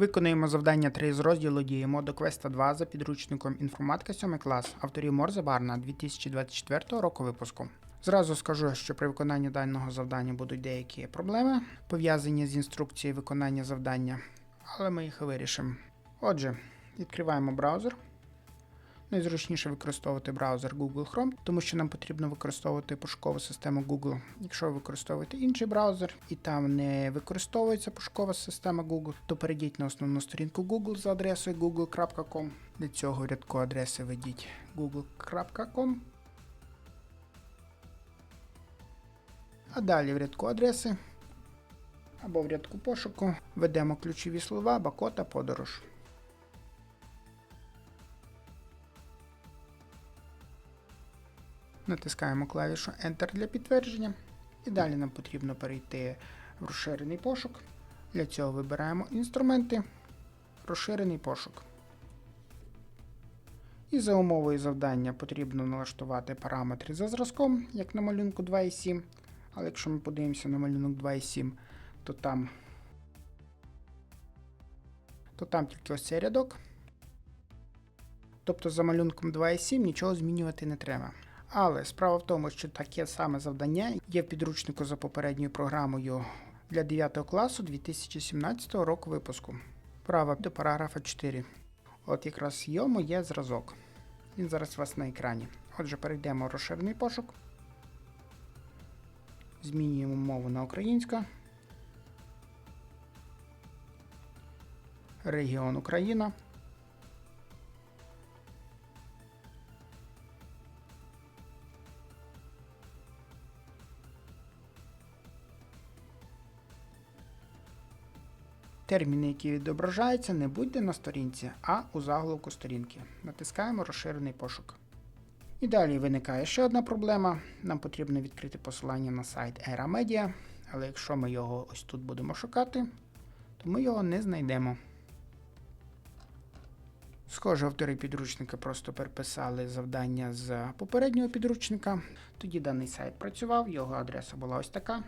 Виконуємо завдання 3 з розділу діємо до квеста 2 за підручником інформатика 7 клас авторів Морзе Барна 2024 року випуску. Зразу скажу, що при виконанні даного завдання будуть деякі проблеми, пов'язані з інструкцією виконання завдання, але ми їх вирішимо. Отже, відкриваємо браузер. Найзручніше використовувати браузер Google Chrome, тому що нам потрібно використовувати пошукову систему Google. Якщо ви використовуєте інший браузер і там не використовується пошукова система Google, то перейдіть на основну сторінку Google за адресою google.com. Для цього рядку адреси введіть google.com. А далі в рядку адреси або в рядку пошуку введемо ключові слова Бакота подорож. Натискаємо клавішу Enter для підтвердження. І далі нам потрібно перейти в розширений пошук. Для цього вибираємо інструменти, розширений пошук. І за умовою завдання потрібно налаштувати параметри за зразком, як на малюнку 2.7. Але якщо ми подивимося на малюнок 2.7, то там, то там тільки ось цей рядок. Тобто за малюнком 2.7 нічого змінювати не треба. Але справа в тому, що таке саме завдання є в підручнику за попередньою програмою для 9 класу 2017 року випуску. Права до параграфа 4. От якраз йому є зразок. Він зараз у вас на екрані. Отже, перейдемо в розширений пошук. Змінюємо мову на українську. Регіон Україна. Терміни, які відображаються, не будьте на сторінці, а у заголовку сторінки. Натискаємо розширений пошук. І далі виникає ще одна проблема. Нам потрібно відкрити посилання на сайт Era Media, але якщо ми його ось тут будемо шукати, то ми його не знайдемо. Схоже, автори підручника просто переписали завдання з попереднього підручника. Тоді даний сайт працював, його адреса була ось така.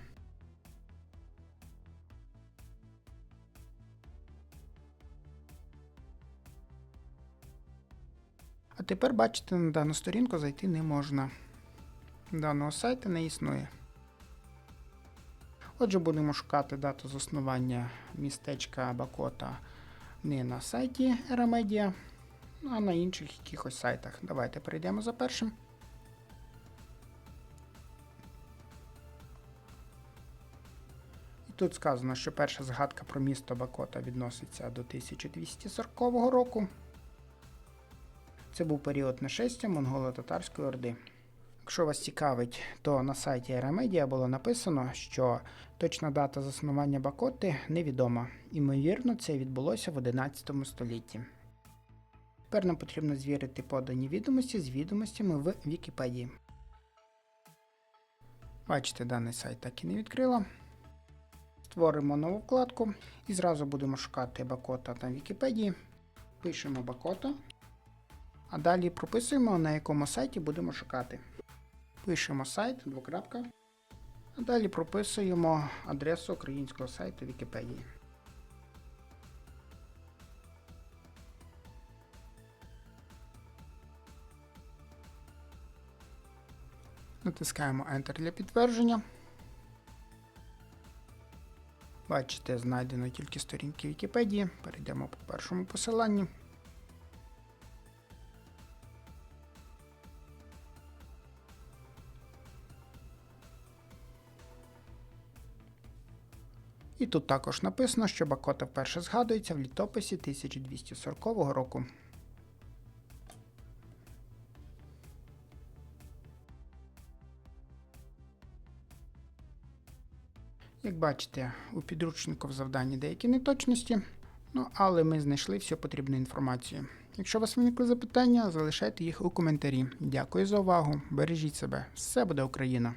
Тепер, бачите, на дану сторінку зайти не можна. Даного сайту не існує. Отже, будемо шукати дату заснування містечка Бакота не на сайті Eramedia, а на інших якихось сайтах. Давайте перейдемо за першим. І тут сказано, що перша згадка про місто Бакота відноситься до 1240 року. Це був період нашестя монголо-татарської орди. Якщо вас цікавить, то на сайті Ерамедіа було написано, що точна дата заснування Бакоти невідома. Імовірно, це відбулося в 11 столітті. Тепер нам потрібно звірити подані відомості з відомостями в Вікіпедії. Бачите, даний сайт так і не відкрила. Створимо нову вкладку і зразу будемо шукати Бакота на Вікіпедії. Пишемо Бакота. А далі прописуємо, на якому сайті будемо шукати. Пишемо сайт, двокрапка. А далі прописуємо адресу українського сайту Вікіпедії. Натискаємо Enter для підтвердження. Бачите, знайдено тільки сторінки Вікіпедії. Перейдемо по першому посиланню. І тут також написано, що Бакота вперше згадується в літописі 1240 року. Як бачите, у підручнику в завданні деякі неточності, ну але ми знайшли всю потрібну інформацію. Якщо у вас виникли запитання, залишайте їх у коментарі. Дякую за увагу, бережіть себе, все буде Україна!